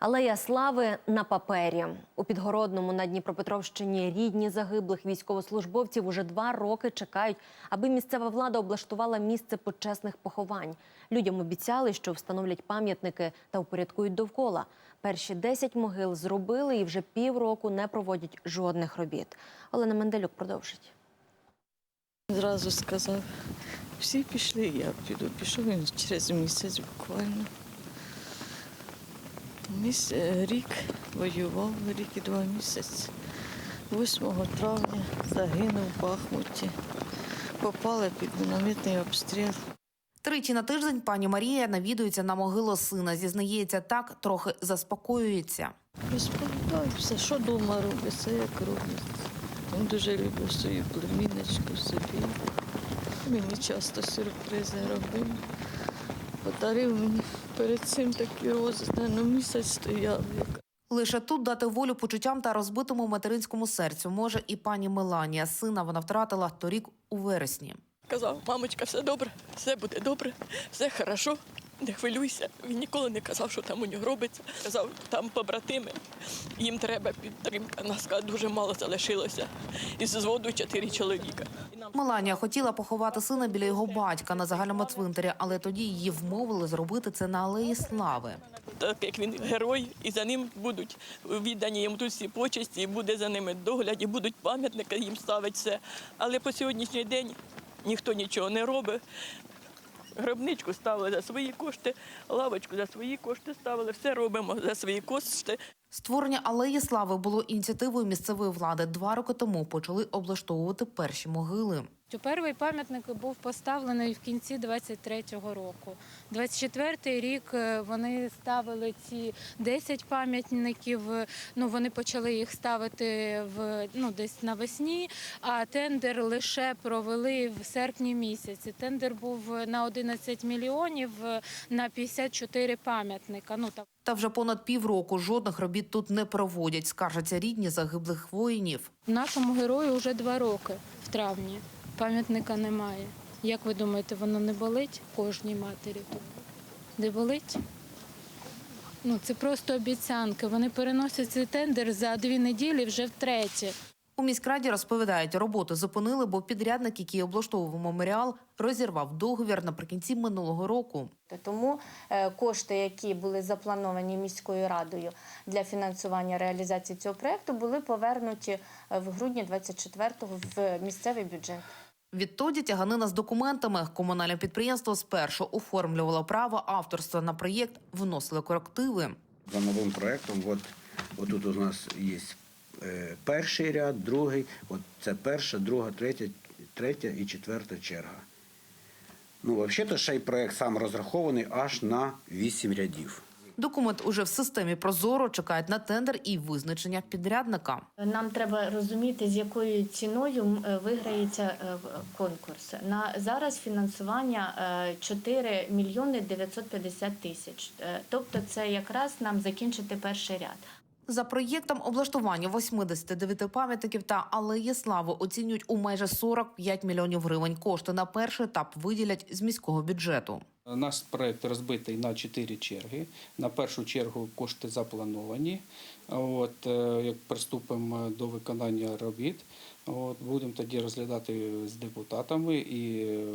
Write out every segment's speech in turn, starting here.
Алея слави на папері у підгородному на Дніпропетровщині рідні загиблих військовослужбовців уже два роки чекають, аби місцева влада облаштувала місце почесних поховань. Людям обіцяли, що встановлять пам'ятники та упорядкують довкола. Перші 10 могил зробили і вже півроку не проводять жодних робіт. Олена Менделюк продовжить. Зразу сказав, всі пішли, я піду. Пішов він через місяць буквально. Міс... е, Рік воював, рік і два місяці. 8 травня загинув в Бахмуті. Попали під мінометний обстріл. Тричі на тиждень пані Марія навідується на могилу сина. Зізнається, так трохи заспокоюється. Розповідаю все, що вдома робить, все як робить. Він дуже любив свою племінничку собі. Мені часто сюрпризи робив. Подарив мені перед цим такі рози, ну місяць стояв. Лише тут дати волю почуттям та розбитому материнському серцю може і пані Меланія. Сина вона втратила торік у вересні. Казав, мамочка, все добре, все буде добре, все хорошо, не хвилюйся. Він ніколи не казав, що там у нього робиться. Казав, там побратими, їм треба підтримка. Нас дуже мало залишилося. Із зводу чотири чоловіка. І Меланія хотіла поховати сина біля його батька на загальному цвинтарі, але тоді її вмовили зробити це на алеї слави. так як він герой, і за ним будуть віддані йому тут всі почесті, і буде за ними догляд, і будуть пам'ятники їм ставити все. Але по сьогоднішній день ніхто нічого не робить. Гробничку ставили за свої кошти, лавочку за свої кошти ставили, все робимо за свої кошти. Створення алеї слави було ініціативою місцевої влади. Два роки тому почали облаштовувати перші могили. Перший пам'ятник був поставлений в кінці 23-го року. 24-й рік е, вони ставили ці 10 пам'ятників. Ну вони почали їх ставити в ну десь навесні. А тендер лише провели в серпні місяці. Тендер був на 11 мільйонів е, на 54 пам'ятника. Ну так. Та вже понад півроку жодних робіт тут не проводять. Скаржаться рідні загиблих воїнів. Нашому герою вже два роки в травні. Пам'ятника немає. Як ви думаєте, воно не болить кожній матері тут? Не болить? Ну, це просто обіцянки. Вони переносять цей тендер за дві неділі вже втретє. У міськраді розповідають, роботу зупинили, бо підрядник, який облаштовував меморіал, розірвав договір наприкінці минулого року. Тому е, кошти, які були заплановані міською радою для фінансування реалізації цього проекту, були повернуті е, в грудні 24-го в місцевий бюджет. Відтоді тяганина з документами. Комунальне підприємство спершу оформлювало право авторства на проєкт, вносили корективи. За новим проектом, от, отут у нас є е, перший ряд, другий, от це перша, друга, третя, третя і четверта черга. Ну, взагалі-то ще й проект сам розрахований аж на 8 рядів. Документ уже в системі Прозоро чекають на тендер і визначення підрядника. Нам треба розуміти, з якою ціною е, виграється е, в- конкурс. На зараз фінансування е, 4 мільйони 950 тисяч. Е, Тобто, це якраз нам закінчити перший ряд. За проєктом облаштування 89 пам'ятників та алеї слави оцінюють у майже 45 мільйонів гривень. Кошти на перший етап виділять з міського бюджету. Наш проект розбитий на чотири черги. На першу чергу кошти заплановані. От, е, як приступимо до виконання робіт, от, будемо тоді розглядати з депутатами і е,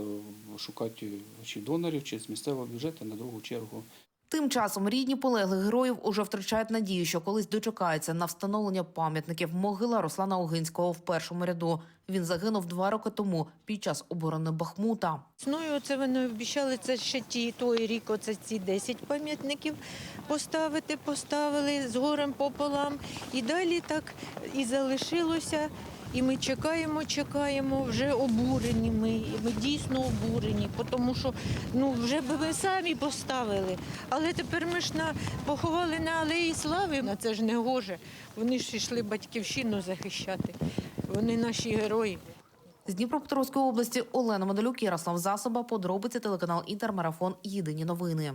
шукати чи донорів, чи з місцевого бюджету на другу чергу Тим часом рідні полеглих героїв уже втрачають надію, що колись дочекаються на встановлення пам'ятників. Могила Руслана Огинського в першому ряду. Він загинув два роки тому під час оборони Бахмута. Весною це вони обіцяли це ще ті той рік. Оце ці 10 пам'ятників поставити, поставили з горем пополам. І далі так і залишилося. І ми чекаємо, чекаємо, вже обурені. Ми, ми дійсно обурені, тому що ну вже би ми самі поставили. Але тепер ми ж на поховали на алеї слави. На це ж не гоже. Вони ж йшли батьківщину захищати. Вони наші герої. З Дніпропетровської області Олена Медалюк, Ярослав Засоба, подробиці телеканал Інтермарафон. Єдині новини.